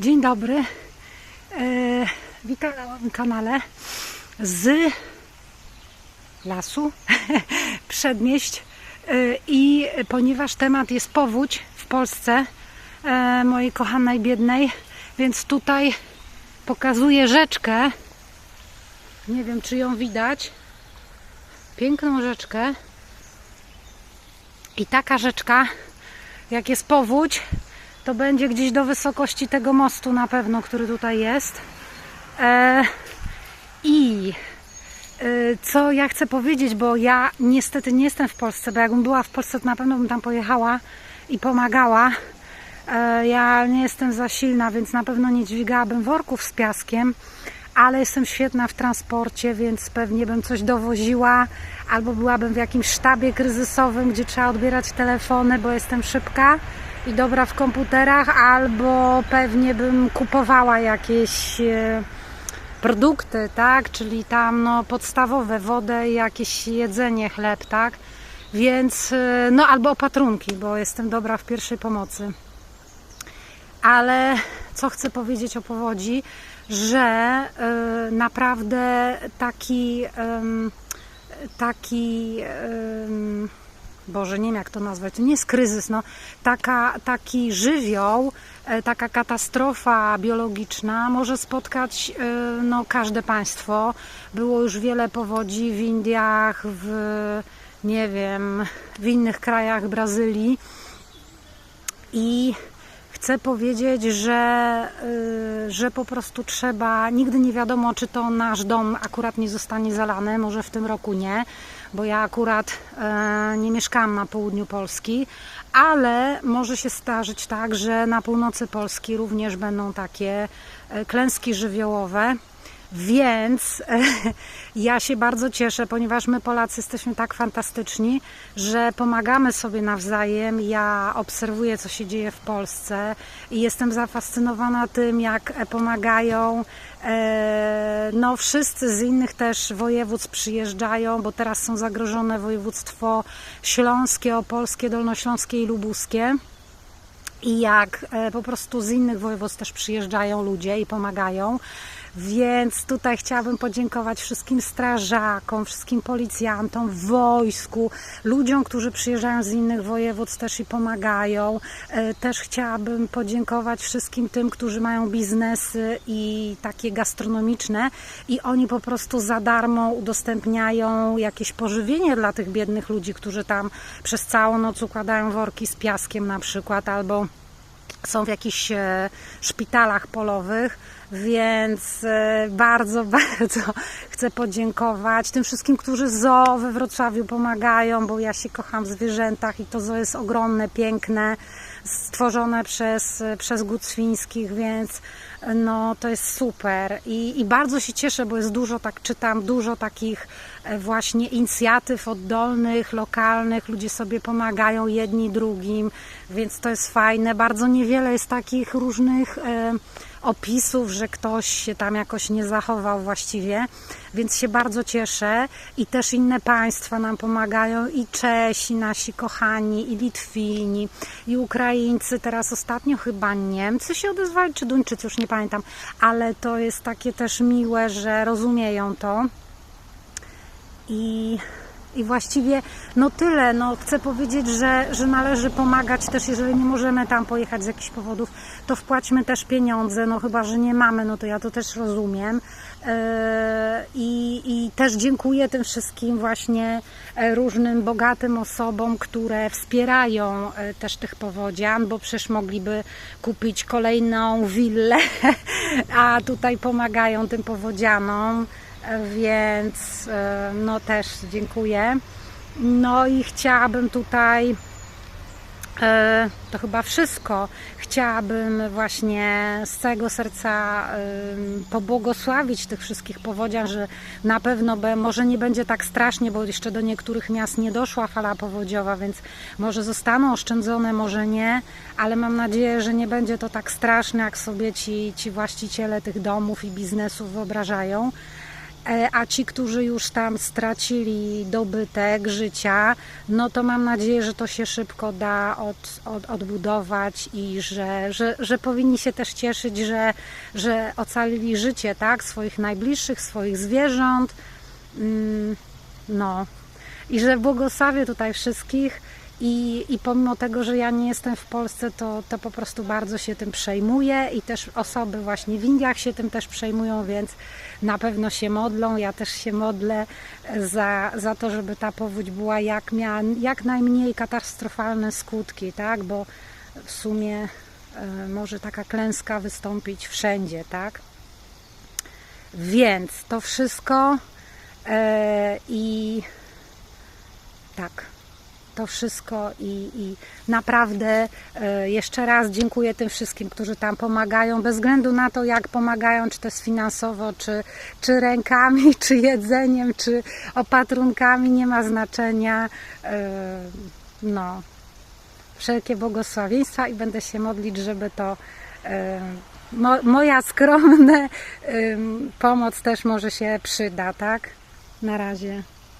Dzień dobry. E, witam na moim kanale z lasu, przedmieść. E, I ponieważ temat jest powódź w Polsce, e, mojej kochanej biednej, więc tutaj pokazuję rzeczkę. Nie wiem, czy ją widać. Piękną rzeczkę. I taka rzeczka, jak jest powódź, to będzie gdzieś do wysokości tego mostu na pewno, który tutaj jest. E, I e, co ja chcę powiedzieć, bo ja niestety nie jestem w Polsce, bo jakbym była w Polsce, to na pewno bym tam pojechała i pomagała. E, ja nie jestem za silna, więc na pewno nie dźwigałabym worków z piaskiem, ale jestem świetna w transporcie, więc pewnie bym coś dowoziła, albo byłabym w jakimś sztabie kryzysowym, gdzie trzeba odbierać telefony, bo jestem szybka i dobra w komputerach, albo pewnie bym kupowała jakieś e, produkty, tak? Czyli tam no, podstawowe wodę i jakieś jedzenie, chleb, tak? Więc e, no albo opatrunki, bo jestem dobra w pierwszej pomocy. Ale co chcę powiedzieć o powodzi, że e, naprawdę taki em, taki em, Boże, nie wiem jak to nazwać, to nie jest kryzys, no, taka, taki żywioł, e, taka katastrofa biologiczna może spotkać e, no, każde państwo. Było już wiele powodzi w Indiach, w nie wiem, w innych krajach Brazylii. I chcę powiedzieć, że, y, że po prostu trzeba, nigdy nie wiadomo, czy to nasz dom akurat nie zostanie zalany, może w tym roku nie, bo ja akurat e, nie mieszkam na południu Polski, ale może się zdarzyć tak, że na północy Polski również będą takie e, klęski żywiołowe. Więc ja się bardzo cieszę, ponieważ my Polacy jesteśmy tak fantastyczni, że pomagamy sobie nawzajem. Ja obserwuję, co się dzieje w Polsce i jestem zafascynowana tym, jak pomagają. E, no, wszyscy z innych też województw przyjeżdżają, bo teraz są zagrożone województwo śląskie, opolskie, dolnośląskie i lubuskie. I jak e, po prostu z innych województw też przyjeżdżają ludzie i pomagają. Więc tutaj chciałabym podziękować wszystkim strażakom, wszystkim policjantom, wojsku, ludziom, którzy przyjeżdżają z innych województw też i pomagają. E, Też chciałabym podziękować wszystkim tym, którzy mają biznesy i takie gastronomiczne i oni po prostu za darmo udostępniają jakieś pożywienie dla tych biednych ludzi, którzy tam przez całą noc układają worki z piaskiem na przykład albo są w jakichś e, szpitalach polowych, więc e, bardzo, bardzo chcę podziękować tym wszystkim, którzy zoo we Wrocławiu pomagają, bo ja się kocham w zwierzętach i to zoo jest ogromne, piękne, stworzone przez, przez Świńskich, więc no to jest super I, i bardzo się cieszę, bo jest dużo, tak czytam, dużo takich e, właśnie inicjatyw oddolnych, lokalnych, ludzie sobie pomagają jedni drugim, więc to jest fajne. Bardzo niewiele jest takich różnych e, opisów, że ktoś się tam jakoś nie zachował właściwie, więc się bardzo cieszę. I też inne państwa nam pomagają. I Czesi, nasi kochani, i Litwini, i Ukraińcy, teraz ostatnio chyba Niemcy się odezwali, czy Duńczycy, już nie pamiętam, ale to jest takie też miłe, że rozumieją to. I i właściwie no tyle. No, chcę powiedzieć, że, że należy pomagać też, jeżeli nie możemy tam pojechać z jakichś powodów, to wpłaćmy też pieniądze, no chyba, że nie mamy, no to ja to też rozumiem. Yy, I, I też dziękuję tym wszystkim właśnie e, różnym bogatym osobom, które wspierają e, też tych powodzian, bo przecież mogliby kupić kolejną willę, a tutaj pomagają tym powodzianom więc e, no też dziękuję. No i chciałabym tutaj e, to chyba wszystko. Chciałabym właśnie z całego serca pobłogosławić tych wszystkich powodzian, że na pewno be, może nie będzie tak strasznie, bo jeszcze do niektórych miast nie doszła fala powodziowa, więc może zostaną oszczędzone, może nie, ale mam nadzieję, że nie będzie to tak straszne, jak sobie ci, ci właściciele tych domów i biznesów wyobrażają. E, A ci, którzy już tam stracili dobytek życia, no to mam nadzieję, że to się szybko da od, od, odbudować i że, że, że powinni się też cieszyć, że, że ocalili życie tak? swoich najbliższych, swoich zwierząt. Mm, No, i że błogosławię tutaj wszystkich. I, I pomimo tego, że ja nie jestem w Polsce, to, to po prostu bardzo się tym przejmuję i też osoby właśnie w Indiach się tym też przejmują, więc na pewno się modlą. Ja też się modlę za, za to, żeby ta powódź była jak, miała jak najmniej katastrofalne skutki, tak? Bo w sumie e, może taka klęska wystąpić wszędzie, tak? Więc to wszystko e, i tak to wszystko i, i naprawdę e, jeszcze raz dziękuję tym wszystkim, którzy tam pomagają, bez względu na to, jak pomagają, czy to jest finansowo, czy, czy rękami, czy jedzeniem, czy opatrunkami, nie ma znaczenia. E, No, wszelkie błogosławieństwa i będę się modlić, żeby to e, mo, moja skromna pomoc też może się przyda, tak? Na razie.